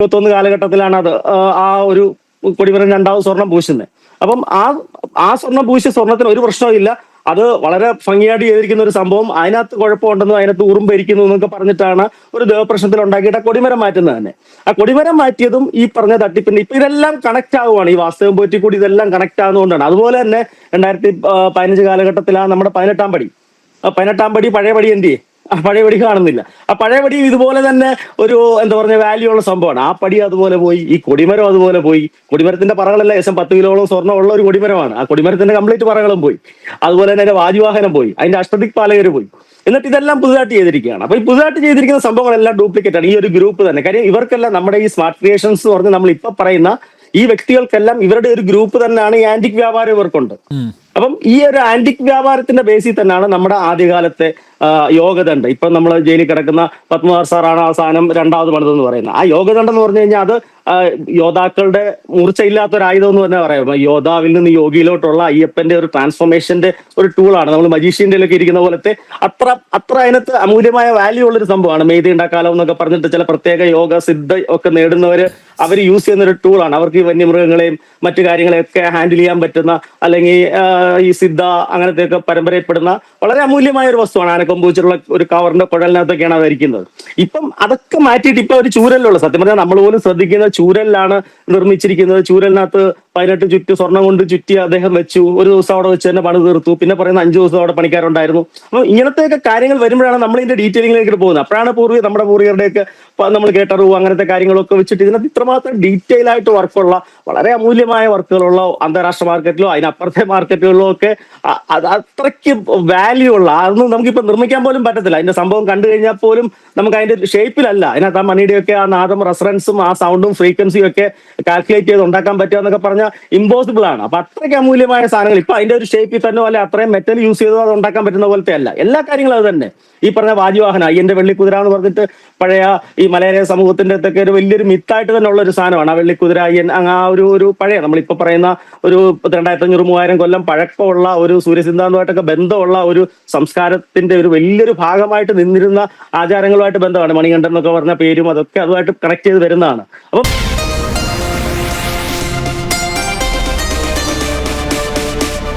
ഇരുപത്തൊന്ന് കാലഘട്ടത്തിലാണ് അത് ആ, ഒരു കൊടിമരം രണ്ടാമത് സ്വർണം പൂശുന്നത് അപ്പം ആ ആ സ്വർണം പൂശിയ സ്വർണത്തിന് ഒരു പ്രശ്നമില്ല അത് വളരെ ഭംഗിയായിട്ട് ചെയ്തിരിക്കുന്ന ഒരു സംഭവം. അതിനകത്ത് കുഴപ്പമുണ്ടെന്നും അതിനകത്ത് ഉറുമ്പരിക്കുന്നു എന്നൊക്കെ പറഞ്ഞിട്ടാണ് ഒരു ദേവപ്രശ്നത്തിൽ ഉണ്ടാക്കിയിട്ട് ആ കൊടിമരം മാറ്റുന്നത് തന്നെ. ആ കൊടിമരം മാറ്റിയതും ഈ പറഞ്ഞ തട്ടിപ്പിന്റെ ഇപ്പൊ ഇതെല്ലാം കണക്ട് ആവുകയാണ് ഈ വാസ്തവം പോറ്റി കൂടി ഇതെല്ലാം കണക്ട് ആവുന്നതുകൊണ്ടാണ്. അതുപോലെ തന്നെ രണ്ടായിരത്തി പതിനഞ്ച് കാലഘട്ടത്തിലാണ് നമ്മുടെ പതിനെട്ടാം പടി. പതിനെട്ടാം പടി പഴയ പടി എന്ത് ചെയ്യും? പഴയ പടി കാണുന്നില്ല. ആ പഴയ പടി ഇതുപോലെ തന്നെ ഒരു എന്താ പറഞ്ഞ വാല്യൂ ഉള്ള സംഭവമാണ്. ആ പടി അതുപോലെ പോയി ഈ കൊടിമരം അതുപോലെ പോയി. കൊടിമരത്തിന്റെ പറകളല്ല ഏകദേശം പത്ത് കിലോളം സ്വർണം ഉള്ള ഒരു കൊടിമരമാണ്. ആ കൊടിമരത്തിന്റെ കംപ്ലീറ്റ് പറകളും പോയി. അതുപോലെ തന്നെ അതിന്റെ വാജുവാഹനം പോയി. അതിന്റെ അഷ്ടദിക് പാലകര് പോയി. എന്നിട്ട് ഇതെല്ലാം പുതുതായിട്ട് ചെയ്തിരിക്കുകയാണ്. അപ്പൊ ഈ പുതുതായിട്ട് ചെയ്തിരിക്കുന്ന സംഭവങ്ങളെല്ലാം ഡ്യൂപ്ലിക്കേറ്റ് ആണ്. ഈ ഒരു ഗ്രൂപ്പ് തന്നെ. കാര്യം ഇവർക്കെല്ലാം നമ്മുടെ ഈ സ്മാർട്ട് ക്രിയേഷൻസ് എന്ന് പറഞ്ഞ് നമ്മൾ ഇപ്പൊ പറയുന്ന ഈ വ്യക്തികൾക്കെല്ലാം ഇവരുടെ ഒരു ഗ്രൂപ്പ് തന്നെയാണ് ഈ ആന്റിക് വ്യാപാരം ഇവർക്കുണ്ട്. അപ്പം ഈ ഒരു ആന്റിക് വ്യാപാരത്തിന്റെ ബേസിൽ തന്നെയാണ് നമ്മുടെ ആദ്യകാലത്തെ യോഗദണ്ഡ്. ഇപ്പൊ നമ്മൾ ജയിലിൽ കിടക്കുന്ന പത്മനാഭ സാറാണ് ആ സാധനം രണ്ടാമത് പണിതെന്ന് പറയുന്നത്. ആ യോഗദണ്ഡ് എന്ന് പറഞ്ഞു കഴിഞ്ഞാൽ അത് യോദ്ധാക്കളുടെ മൂർച്ചയില്ലാത്ത ഒരു ആയുധം എന്ന് തന്നെ പറയാം. യോദ്ധാവിൽ നിന്ന് യോഗിയിലോട്ടുള്ള അയ്യപ്പന്റെ ഒരു ട്രാൻസ്ഫോർമേഷന്റെ ഒരു ടൂളാണ് നമ്മൾ മജീഷ്യന്റെ ഒക്കെ ഇരിക്കുന്ന പോലത്തെ അത്ര അത്ര അതിനകത്ത് അമൂല്യമായ വാല്യൂ ഉള്ള ഒരു സംഭവമാണ്. മെയ്തി ഉണ്ടാക്കാലോ എന്നൊക്കെ പറഞ്ഞിട്ട് ചില പ്രത്യേക യോഗ സിദ്ധ ഒക്കെ നേടുന്നവർ അവർ യൂസ് ചെയ്യുന്ന ഒരു ടൂളാണ് അവർക്ക് ഈ വന്യമൃഗങ്ങളെയും മറ്റു കാര്യങ്ങളെയൊക്കെ ഹാൻഡിൽ ചെയ്യാൻ പറ്റുന്ന അല്ലെങ്കിൽ ഈ സിദ്ധ അങ്ങനത്തെ ഒക്കെ പരമ്പരയിൽപ്പെടുന്ന വളരെ അമൂല്യമായ ഒരു വസ്തുവാണ്. ആനക്കൊമ്പ് വെച്ചിട്ടുള്ള ഒരു കവറിന്റെ കുഴലിനകത്തൊക്കെയാണ് അത് ഇരിക്കുന്നത് ഇപ്പം അതൊക്കെ മാറ്റിയിട്ട് ഇപ്പൊ ഒരു ചൂരലുള്ള സത്യം പറഞ്ഞാൽ നമ്മൾ പോലും ശ്രദ്ധിക്കുന്ന ചൂരലിലാണ് നിർമ്മിച്ചിരിക്കുന്നത്. ചൂരലിനകത്ത് പതിനെട്ട് ചുറ്റി സ്വർണം കൊണ്ട് ചുറ്റി അദ്ദേഹം വെച്ചു. ഒരു ദിവസം അവിടെ വെച്ച് തന്നെ പണി തീർത്തു. പിന്നെ പറയുന്ന അഞ്ചു ദിവസം അവിടെ പണിക്കാരുണ്ടായിരുന്നു. അപ്പൊ ഇങ്ങനത്തെയൊക്കെ കാര്യങ്ങൾ വരുമ്പോഴാണ് നമ്മൾ ഇതിന്റെ ഡീറ്റെയിലിംഗിലേക്ക് പോകുന്നത്. അപ്പോഴാണ് പൂർവ നമ്മുടെ പൂർവികരുടെയൊക്കെ നമ്മൾ കേട്ടറിവ് അങ്ങനത്തെ കാര്യങ്ങളൊക്കെ വെച്ചിട്ട് ഇതിനകത്ത് ഇത്രമാത്രം ഡീറ്റെയിൽ ആയിട്ട് വർക്കുള്ള വളരെ അമൂല്യമായ വർക്കുകളുള്ള അന്താരാഷ്ട്ര മാർക്കറ്റിലോ അതിനപ്പുറത്തെ മാർക്കറ്റുകളിലോ ഒക്കെ അത് അത്രയ്ക്ക് വാല്യൂ ഉള്ള അതൊന്നും നമുക്കിപ്പോൾ നിർമ്മിക്കാൻ പോലും പറ്റത്തില്ല. അതിന്റെ സംഭവം കണ്ടു കഴിഞ്ഞാൽ പോലും നമുക്ക് അതിന്റെ ഷേപ്പിലല്ല അതിനകത്ത് ആ മണിയുടെയൊക്കെ ആ നാദം റെഫറൻസും ആ സൗണ്ടും ഫ്രീക്വൻസിയും ഒക്കെ കാൽക്കുലേറ്റ് ചെയ്ത് ഉണ്ടാക്കാൻ പറ്റുക എന്നൊക്കെ പറഞ്ഞാൽ ഇമ്പോസിബിൾ ആണ്. അപ്പൊ അത്രയ്ക്ക് അമൂല്യമായ സാധനങ്ങൾ. ഇപ്പൊ അതിന്റെ ഒരു ഷേപ്പിൽ തന്നെ അല്ലെ അത്രയും മെറ്റൽ യൂസ് ചെയ്തോ അത് ഉണ്ടാക്കാൻ പറ്റുന്ന പോലത്തെ അല്ല. എല്ലാ കാര്യങ്ങളും അത് തന്നെ. ഈ പറഞ്ഞ വാജുവാഹന അയ്യന്റെ വെള്ളിക്കുതിര എന്ന് പറഞ്ഞിട്ട് പഴയ ഈ മലയാള സമൂഹത്തിന്റെ അടുത്തൊക്കെ ഒരു വലിയൊരു മിത്തായിട്ട് തന്നെ ഉള്ള ഒരു സാധനമാണ്. ആ വെള്ളിക്കുതിര അയ്യൻ ആ ഒരു ഒരു പഴയ നമ്മളിപ്പോ പറയുന്ന ഒരു രണ്ടായിരത്തി അഞ്ഞൂറ് മൂവായിരം കൊല്ലം പഴക്കമുള്ള ഒരു സൂര്യസിദ്ധാന്തമായിട്ടൊക്കെ ബന്ധമുള്ള ഒരു സംസ്കാരത്തിന്റെ ഒരു വലിയൊരു ഭാഗമായിട്ട് നിന്നിരുന്ന ആചാരങ്ങളുമായിട്ട് ബന്ധമാണ് മണികണ്ഠൻ എന്നൊക്കെ പറഞ്ഞ പേരും അതൊക്കെ അതുമായിട്ട് കണക്ട് ചെയ്ത് വരുന്നതാണ്. അപ്പം